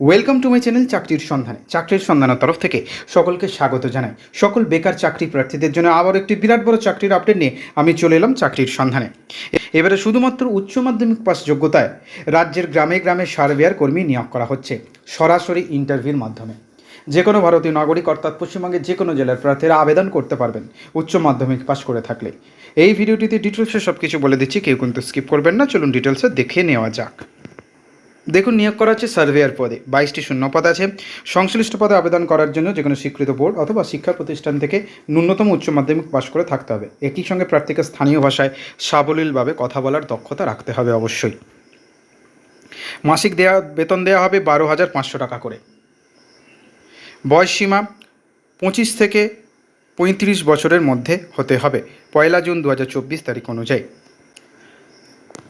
Welcome to my channel চাকরির সন্ধানে চাকরির সন্ধানের তরফ থেকে সকলকে স্বাগত জানাই। সকল বেকার চাকরি প্রার্থীদের জন্য আবার একটি বিরাট বড় চাকরির আপডেট নিয়ে আমি চলে এলাম চাকরির সন্ধানে এবারে শুধুমাত্র উচ্চ মাধ্যমিক পাস যোগ্যতায় রাজ্যের গ্রামে গ্রামে সার্ভেয়ার কর্মী নিয়োগ করা হচ্ছে সরাসরি ইন্টারভিউর মাধ্যমে। যে কোনো ভারতীয় নাগরিক অর্থাৎ পশ্চিমবঙ্গের যে কোনো জেলার প্রার্থীরা আবেদন করতে পারবেন উচ্চ মাধ্যমিক পাশ করে থাকলে। এই ভিডিওটিতে ডিটেলসে সব কিছু বলে দিচ্ছি, কেউ কিন্তু স্কিপ করবেন না। চলুন ডিটেলসে দেখে নেওয়া যাক। দেখুন, নিয়োগ করা হচ্ছে সার্ভেয়ার পদে। বাইশটি শূন্যপদ আছে। সংশ্লিষ্ট পদে আবেদন করার জন্য যে কোনো স্বীকৃত বোর্ড অথবা শিক্ষা প্রতিষ্ঠান থেকে ন্যূনতম উচ্চ মাধ্যমিক পাশ করে থাকতে হবে। একই সঙ্গে প্রার্থীকে স্থানীয় ভাষায় সাবলীলভাবে কথা বলার দক্ষতা রাখতে হবে অবশ্যই। মাসিক দেয়া, বেতন দেওয়া হবে বারো হাজার পাঁচশো টাকা করে। বয়স সীমা পঁচিশ থেকে পঁয়ত্রিশ বছরের মধ্যে হতে হবে। পয়লা জুন দু হাজার চব্বিশ তারিখ অনুযায়ী।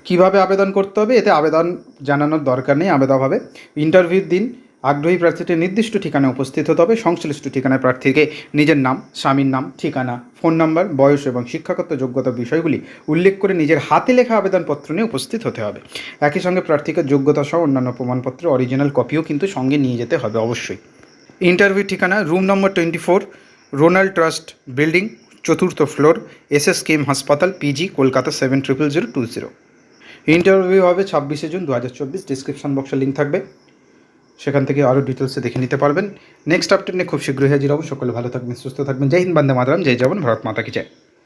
কীভাবে আবেদন করতে হবে? এতে আবেদন জানানোর দরকার নেই আবেদন হবে ইন্টারভিউর দিন আগ্রহী প্রার্থীটি নির্দিষ্ট ঠিকানায় উপস্থিত হতে হবে। সংশ্লিষ্ট ঠিকানায় প্রার্থীকে নিজের নাম, স্বামীর নাম, ঠিকানা, ফোন নাম্বার, বয়স এবং শিক্ষাগত যোগ্যতা বিষয়গুলি উল্লেখ করে নিজের হাতে লেখা আবেদনপত্র নিয়ে উপস্থিত হতে হবে। একই সঙ্গে প্রার্থীকে যোগ্যতা সহ অন্যান্য প্রমাণপত্র অরিজিনাল কপিও কিন্তু সঙ্গে নিয়ে যেতে হবে অবশ্যই। ইন্টারভিউ ঠিকানা room number twenty four Ronald trust building চতুর্থ floor S S K M হাসপাতাল PG Kolkata seven triple zero two zero interview হবে ছাব্বিশে জুন দু হাজার চব্বিশ ডিসক্রিপশন বক্সে লিঙ্ক থাকবে। সেখান থেকে আরও ডিটেলসে দেখে নিতে পারবেন। নেক্সট আপডেট নিয়ে খুব শীঘ্রই হাজির হব। সকলে ভালো থাকবেন, সুস্থ থাকবেন। জয় হিন্দ, বন্দে মাতরম। জয় যাবেন ভারত মাতা কি জয়।